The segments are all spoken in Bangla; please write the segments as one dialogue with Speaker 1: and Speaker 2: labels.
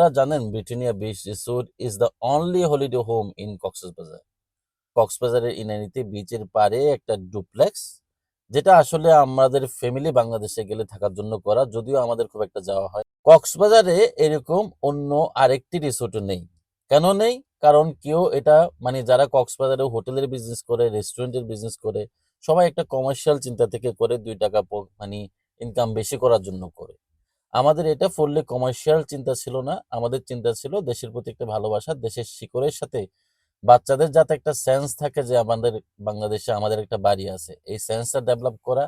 Speaker 1: আপনারা জানেন Britannia beach resort is the only holiday home in Cox's Bazar কক্সবাজারের ইনানিতে বিচের পাড়ে একটা ডুপ্লেক্স যেটা আসলে আমাদের ফ্যামিলি বাংলাদেশে গেলে থাকার জন্য করা, যদিও আমাদের খুব একটা যাওয়া হয়। কক্সবাজারে এরকম অন্য আরেকটি রিসোর্ট নেই। কেন নেই? কারণ কেউ এটা মানে যারা কক্সবাজারে হোটেলের বিজনেস করে রেস্টুরেন্টের বিজনেস করে, সবাই একটা কমার্শিয়াল চিন্তা থেকে করে দুই টাকা মানে ইনকাম বেশি করার জন্য করে। আমাদের এটা ফুললি কমার্শিয়াল চিন্তা ছিল না। আমাদের চিন্তা ছিল দেশের প্রতি একটা ভালোবাসা, দেশের শিকড়ের সাথে বাচ্চাদের যাতে একটা সেন্স থাকে যে আমাদের বাংলাদেশে আমাদের একটা বাড়ি আছে। এই সেন্সটা ডেভেলপ করা,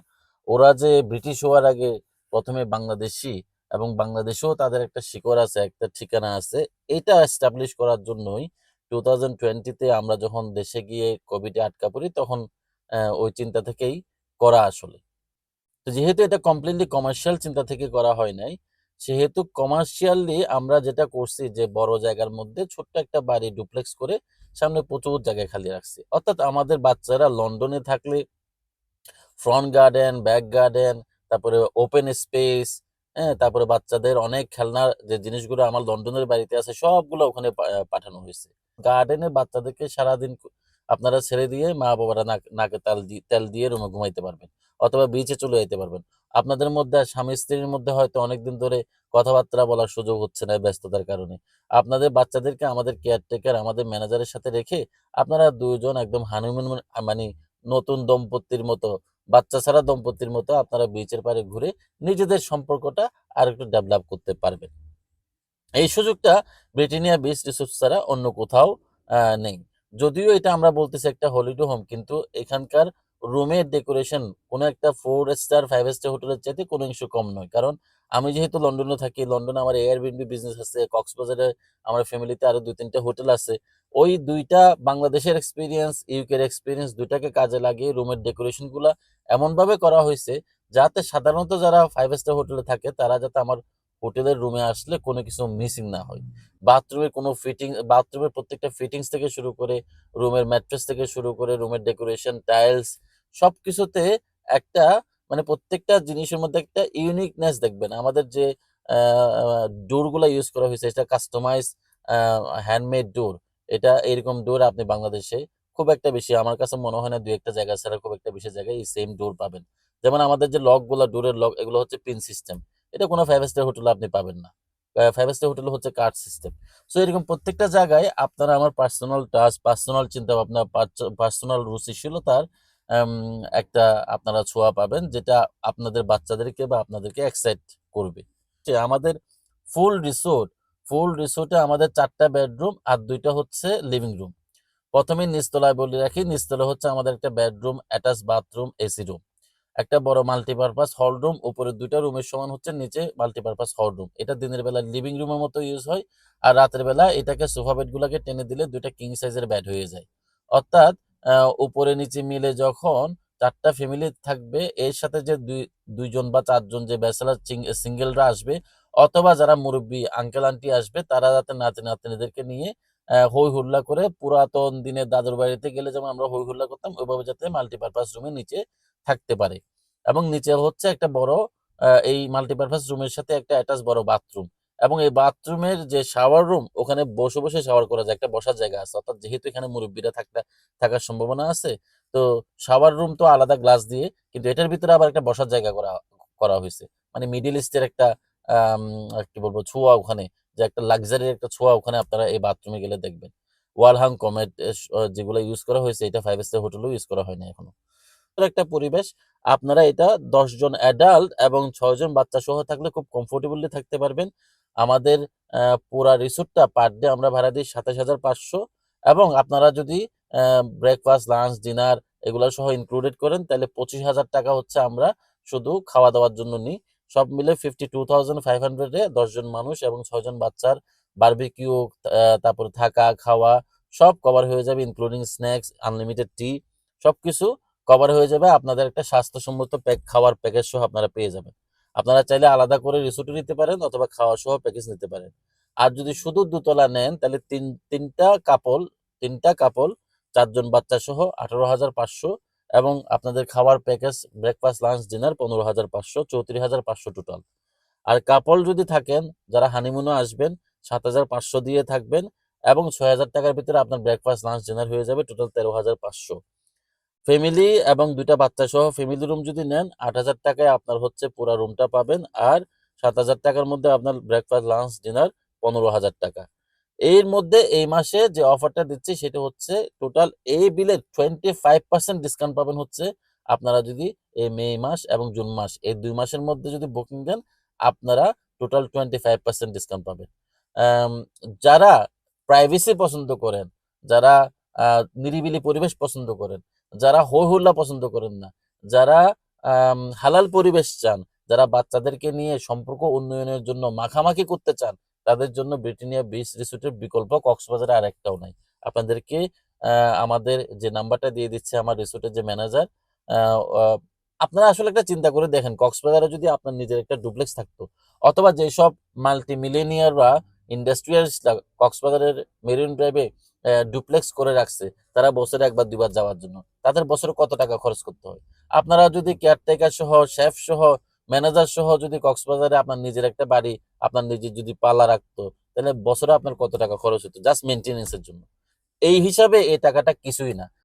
Speaker 1: ওরা যে ব্রিটিশ হওয়ার আগে প্রথমে বাংলাদেশি এবং বাংলাদেশেও তাদের একটা শিকড় আছে, একটা ঠিকানা আছে, এটা এস্টাবলিশ করার জন্যই টু থাউজেন্ড টোয়েন্টিতে আমরা যখন দেশে গিয়ে কোভিডে আটকা পড়ি, তখন ওই চিন্তা থেকেই করা আসলে। তো যেহেতু এটা কমপ্লিটলি কমার্শিয়াল চিন্তা থেকে করা হয় নাই, সেহেতু কমার্শিয়ালি আমরা যেটা করছি যে বড় জায়গার মধ্যে ছোট্ট একটা বাড়ি ডুপ্লেক্স করে সামনে প্রচুর জায়গায় খালি রাখছি। অর্থাৎ আমাদের বাচ্চারা লন্ডনে থাকলে ফ্রন্ট গার্ডেন ব্যাক গার্ডেন তারপরে ওপেন স্পেস হ্যাঁ তারপরে বাচ্চাদের অনেক খেলনার যে জিনিসগুলো আমার লন্ডনের বাড়িতে আছে, সবগুলো ওখানে পাঠানো হয়েছে। গার্ডেনে বাচ্চাদেরকে সারাদিন আপনারা ছেড়ে দিয়ে মা বাবারা নাকে তেল দিয়ে তেল দিয়ে রুমে ঘুমাইতে পারবেন। অথবা বিচে চলে যেতে পারবেন। আপনাদের মধ্যে স্বামী স্ত্রীর মধ্যে হয়তো অনেকদিন ধরে কথাবার্তা বলার সুযোগ হচ্ছে না ব্যস্ততার কারণে। আপনাদের বাচ্চাদেরকে আমাদের কেয়ারটেকার আমাদের ম্যানেজারের সাথে রেখে আপনারা দুজন একদম হানিমুন মানে নতুন দম্পতির মতো, বাচ্চা ছাড়া দম্পতির মতো আপনারা বিচের পারে ঘুরে নিজেদের সম্পর্কটা আর একটু ডেভেলপ করতে পারবেন। এই সুযোগটা ব্রিটেনিয়া বিচ রিসোর্স ছাড়া অন্য কোথাও নেই। যদিও এটা আমরা বলতেছি একটা হলিডে হোম কিন্তু এখানকার রুমের ডেকোরেশন কোনো একটা ফোর স্টার ফাইভ স্টার হোটেলের চাইতে কোনো অংশ কম নয়। কারণ আমি যেহেতু লন্ডনে থাকি, লন্ডনে আমার এয়ারবিএনবি বিজনেস আছে, কক্সবাজারে আমার ফ্যামিলিতে আরও দুই তিনটা হোটেল আছে। ওই দুইটা বাংলাদেশের এক্সপিরিয়েন্স ইউকের এক্সপিরিয়েন্স দুইটাকে কাজে লাগিয়ে রুমের ডেকোরেশনগুলা এমনভাবে করা হয়েছে যাতে সাধারণত যারা ফাইভ স্টার হোটেলে থাকে, তারা যাতে আমার হোটেলের রুমে আসলে কোনো কিছু মিসিং না হয়। বাথরুমের কোনো ফিটিং বাথরুমের প্রত্যেকটা ফিটিংস থেকে শুরু করে রুমের ম্যাট্রেস থেকে শুরু করে রুমের ডেকোরেশন টাইলস সবকিছুতে একটা মানে প্রত্যেকটা জিনিসের মধ্যে একটা ইউনিকনেস দেখবেন। আমাদের যে ডোরগুলো ইউজ করা হয়েছে এটা কাস্টমাইজ হ্যান্ডমেড ডোর এটা এরকম ডোর আপনি বাংলাদেশে খুব একটা বেশি, আমার কাছে মনে হয় না দুই একটা জায়গা ছাড়া খুব একটা বেশি জায়গায় এই সেম ডোর পাবেন। যেমন আমাদের যে লকগুলো ডোরের লক এগুলো হচ্ছে পিন সিস্টেম এটা কোনো ফাইভ স্টার হোটেলে আপনি পাবেন না। ফাইভ স্টার হোটেল হচ্ছে কার্ড সিস্টেম সো এরকম প্রত্যেকটা জায়গায় আপনারা আমার পার্সোনাল টাচ পার্সোনাল চিন্তা ভাবনা পার্সোনাল রুচিশীলতার একটা আপনারা ছোঁয়া পাবেন যেটা আপনাদের বাচ্চাদেরকে বা আপনাদেরকে এক্সাইট করবে। আমাদের ফুল রিসোর্ট ফুল রিসোর্টে আমাদের চারটা বেডরুম আর দুইটা হচ্ছে লিভিং রুম প্রথমে নিচতলায় বলে রাখি, নিচতলা হচ্ছে আমাদের একটা bedroom attach bathroom AC room একটা বড় মাল্টিপারপাস হল রুম উপরে দুইটা রুমের সমান হচ্ছে নিচে মাল্টিপারপাস হল রুম এটা দিনের বেলা লিভিং রুমের মতো ইউজ হয় আর রাতের বেলা এটাকে সোফা বেড গুলাকে টেনে দিলে দুইটা কিং সাইজের বেড হয়ে যায়। অর্থাৎ উপরে নিচে মিলে যখন চারটা ফ্যামিলি থাকবে, এর সাথে যে দুই, দুইজন বা চারজন যে ব্যাচেলার সিঙ্গেলরা আসবে, অথবা যারা মুরব্বী আঙ্কেল আন্টি আসবে, তারা যাতে নাতি নাতনিদেরকে নিয়ে হই হুল্লা করে পুরাতন দিনের দাদুর বাড়িতে গেলে যেমন আমরা হই হুল্লা করতাম, ওইভাবে যাতে মাল্টিপারপাস রুমের নিচে থাকতে পারে। এবং নিচে হচ্ছে একটা বড় এই মাল্টিপারপাস রুমের সাথে একটা অ্যাটাচ বড় বাথরুম এবং এই বাথরুমের যে শাওয়ার রুম ওখানে বসে বসে শাওয়ার করা যায়। একটা বসার জায়গা আছে। অর্থাৎ যেহেতু এখানে মুরব্বীরা থাকতে, থাকার সম্ভাবনা আছে, তো শাওয়ার রুম তো আলাদা গ্লাস দিয়ে, কিন্তু এটার ভিতরে আবার একটা বসার জায়গা করা করা হয়েছে। মানে মিডিল ইস্টের একটা কি বলব, ছোঁয়া ওখানে, যে একটা লাক্সারির একটা ছোঁয়া ওখানে আপনারা এই বাথরুমে গেলে দেখবেন। ওয়াল হাং কমেট যেগুলো ইউজ করা হয়েছে, এটা ফাইভ স্টার হোটেলেও ইউজ করা হয় না এখনও একটা পরিবেশ। আপনারা এটা দশ জন অ্যাডাল্ট এবং ছয় জন বাচ্চা সহ থাকলে খুব কমফোর্টেবলি থাকতে পারবেন। আমাদের পুরা রিসোর্টটা পার ডে আমরা ভাড়া দিই সাতাশ হাজার পাঁচশো এবং আপনারা যদি ব্রেকফাস্ট লাঞ্চ ডিনার এগুলো সহ ইনক্লুডেড করেন, তাহলে পঁচিশ হাজার টাকা হচ্ছে আমরা শুধু খাওয়া দাওয়ার জন্য নিই। সব মিলে ফিফটি টু থাউজেন্ড ফাইভ হান্ড্রেডে দশজন মানুষ এবং ছয়জন বাচ্চার বারবিকিউ তারপর থাকা, খাওয়া সব কভার হয়ে যাবে ইনক্লুডিং স্ন্যাক্স আনলিমিটেড টি সবকিছু কভার হয়ে যাবে। আপনাদের একটা স্বাস্থ্যসম্মত প্যাক খাওয়ার প্যাকেজ সহ আপনারা পেয়ে যাবেন। আপনারা চাইলে আলাদা করে রিসোর্টে নিতে পারেন অথবা খাওয়া সহ প্যাকেজ নিতে পারেন। আর যদি শুধু দুতলা নেন, তাহলে তিন, তিনটা কাপল তিনটা কাপল চারজন বাচ্চা সহ আঠারো হাজার পাঁচশো এবং আপনাদের খাওয়ার প্যাকেজ ব্রেকফাস্ট লাঞ্চ ডিনার পনেরো হাজার পাঁচশো, চৌত্রিশ হাজার পাঁচশো টোটাল আর কাপল যদি থাকেন, যারা হানিমুনে আসবেন, সাত হাজার পাঁচশো দিয়ে থাকবেন এবং ছয় হাজার টাকার ভিতরে আপনার ব্রেকফাস্ট লাঞ্চ ডিনার হয়ে যাবে টোটাল তেরো হাজার পাঁচশো। ফ্যামিলি এবং দুইটা বাচ্চা সহ ফ্যামিলি রুম যদি নেন, আট হাজার টাকায় আপনার হচ্ছে পুরা রুমটা পাবেন আর সাত হাজার টাকার মধ্যে আপনার ব্রেকফাস্ট লাঞ্চ ডিনার পনেরো হাজার টাকা। এর মধ্যে এই মাসে যে অফারটা দিচ্ছি সেটা হচ্ছে টোটাল এই বিলের টোয়েন্টি ফাইভ পার্সেন্ট ডিসকাউন্ট পাবেন হচ্ছে আপনারা যদি এই মে মাস এবং জুন মাস, এই দুই মাসের মধ্যে যদি বুকিং দেন, আপনারা total twenty five percent discount পাবেন যারা প্রাইভেসি পছন্দ করেন, যারা নিরিবিলি পরিবেশ পছন্দ করেন যারা হই হুল্লা পছন্দ করেন না, যারা হালাল পরিবেশ চান, যারা বাচ্চাদেরকে নিয়ে সম্পর্ক উন্নয়নের জন্য মাখামাখি করতে চান, তাদের জন্য ব্রিটানিয়া বিচ রিসোর্টের বিকল্প কক্সবাজারে আর একটাও নাই। আপনাদেরকে আমাদের যে নাম্বারটা দিয়ে দিচ্ছে আমার রিসোর্টের যে ম্যানেজার আপনারা আসলে একটা চিন্তা করে দেখেন, কক্সবাজারে যদি আপনার নিজের একটা ডুপ্লেক্স থাকতো, অথবা যেসব মাল্টি মিলেনিয়াররা ইন্ডাস্ট্রিয়ালিস্টরা কক্সবাজারের মেরিন ড্রাইভে ডুপ্লেক্স করে রাখছে, তারা বছরে একবার দুবার যাওয়ার জন্য। তাদের বছরে কত টাকা খরচ করতে হয়? আপনারা যদি কেয়ারটেকার সহ শেফ সহ ম্যানেজার সহ যদি কক্সবাজারে আপনার নিজের একটা বাড়ি, আপনার নিজের যদি পালা রাখতো, তাহলে বছরে আপনার কত টাকা খরচ হতো? জাস্ট মেনটেনেন্সের জন্য। এই হিসাবে এই টাকাটা কিছুই না।